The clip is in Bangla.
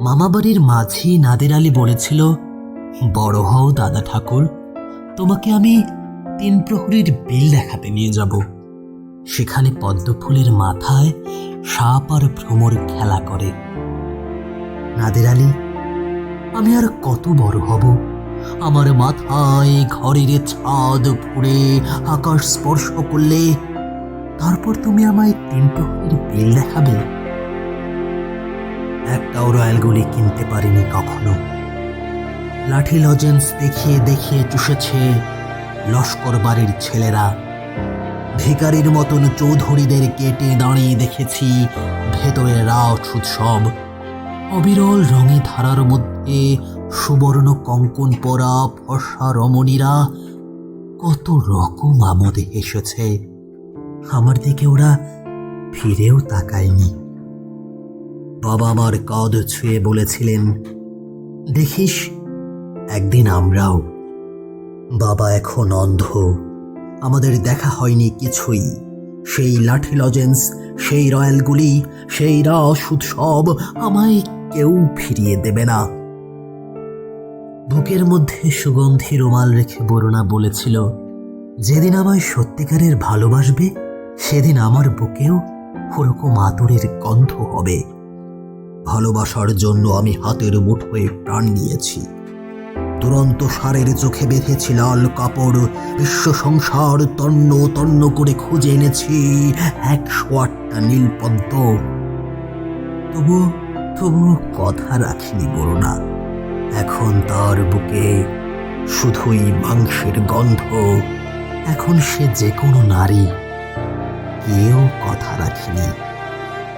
মামাবাড়ির মাঝি নাদের আলী বলেছিল, বড় হও দাদা ঠাকুর, তোমাকে আমি তিন প্রহরীর বিল দেখাতে নিয়ে যাব। সেখানে পদ্মফুলের মাথায় সাপ আর ভ্রমর খেলা করে। নাদের আলী, আমি আর কত বড় হব? আমার মাথায় ঘরের ছাদ ফুড়ে আকাশ স্পর্শ করলে তারপর তুমি আমায় তিন প্রহরীর বিল দেখাবে? একটাও রয়্যাল গুলি কিনতে পারিনি কখনো। লাঠি লজেন্স দেখিয়ে দেখিয়ে চুষেছে লস্কর বাড়ির ছেলেরা। ভিকারির মতন চৌধুরীদের কেটে দাঁড়িয়ে দেখেছি ভেতরে রাস উৎসব। অবিরল রঙে ধারার মধ্যে সুবর্ণ কঙ্কন পরা ফর্সা রমণীরা কত রকম আমোদে এসেছে। আমার দিকে ওরা ফিরেও তাকায়নি। বাবা আমার কদ ছুঁয়ে বলেছিলেন, দেখিস, একদিন আমরাও, বাবা এখন অন্ধ, আমাদের দেখা হয়নি কিছুই, সেই লাঠি লজেন্স, সেই রয়্যালগুলি, সেই রস উৎসব আমায় কেউ ফিরিয়ে দেবে না। বুকের মধ্যে সুগন্ধি রুমাল রেখে বরুণা বলেছিল, যেদিন আমায় সত্যিকারের ভালোবাসবে, সেদিন আমার বুকেও ওরকম আতরের গন্ধ হবে। ভালোবাসার জন্য আমি হাতের মুঠোয় প্রাণ নিয়েছি। দুরন্ত সারের চোখে বেঁধেছি লাল কাপড়, বিশ্ব সংসার তন্ন তন্ন করে খুঁজে এনেছি একশো আটটা নীলপদ্ম। তবু তবু কথা রাখিনি বলুনা এখন তার বুকে শুধুই মাংসের গন্ধ। এখন সে যে কোনো নারী, কেউ কথা রাখিনি।